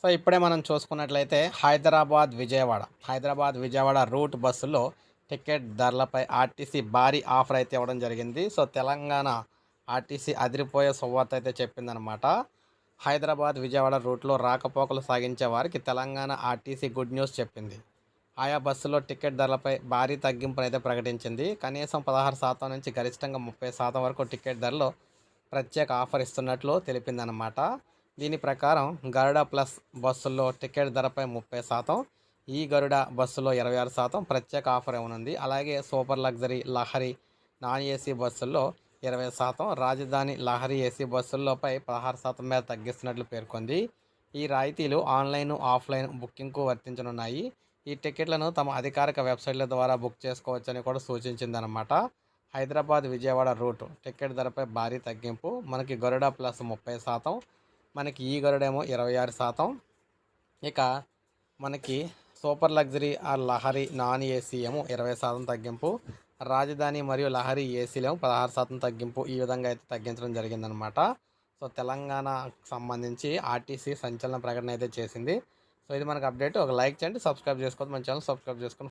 So ఇప్పుడే మనం చూసుకున్నట్లయితే హైదరాబాద్ విజయవాడ. హైదరాబాద్ విజయవాడ రూట్ బస్సులో టికెట్ ధరలపై ఆర్టీసీ భారీ ఆఫర్ అయితే ఇవ్వడం జరిగింది. సో తెలంగాణ ఆర్టీసీ అదిరిపోయే సువార్త అయితే చెప్పిందనమాట. హైదరాబాద్ విజయవాడ రూట్లో రాకపోకలు సాగించే వారికి తెలంగాణ ఆర్టీసీ గుడ్ న్యూస్ చెప్పింది. ఆయా బస్సులో టికెట్ ధరలపై భారీ తగ్గింపును అయితే ప్రకటించింది. కనీసం పదహారు శాతం నుంచి గరిష్టంగా ముప్పై శాతం వరకు టికెట్ ధరలో ప్రత్యేక ఆఫర్ ఇస్తున్నట్లు తెలిపిందనమాట. దీని ప్రకారం గరుడ ప్లస్ బస్సుల్లో టికెట్ ధరపై ముప్పై శాతం ఈ గరుడ బస్సులో ఇరవై ఆరు శాతం ప్రత్యేక ఆఫర్ ఉంది అలాగే super luxury Lahari non AC బస్సుల్లో ఇరవై శాతం రాజధాని లహరి ఏసీ బస్సుల్లోపై పదహారు శాతం మేర తగ్గిస్తున్నట్లు పేర్కొంది. ఈ రాయితీలు ఆన్లైన్ ఆఫ్లైన్ బుకింగ్కు వర్తించనున్నాయి. ఈ టికెట్లను తమ అధికారిక వెబ్సైట్ల ద్వారా బుక్ చేసుకోవచ్చని కూడా సూచించిందనమాట హైదరాబాద్ విజయవాడ రూట్ టికెట్ ధరపై భారీ తగ్గింపు మనకి గరుడ ప్లస్ ముప్పై శాతం మనకి ఈ గరుడేమో ఇరవై ఆరు శాతం. ఇక మనకి super luxury or Lahari non AC ఏమో ఇరవై శాతం తగ్గింపు. రాజధాని మరియు లహరి ఏసీలేమో పదహారు శాతం తగ్గింపు ఈ విధంగా అయితే తగ్గించడం జరిగిందనమాట సో తెలంగాణకు సంబంధించి ఆర్టీసీ సంచలన ప్రకటన అయితే చేసింది. సో ఇది మనకు అప్డేట్. ఒక లైక్ చేయండి సబ్స్క్రైబ్ చేసుకోవద్దు మన ఛానల్ సబ్స్క్రైబ్ చేసుకొని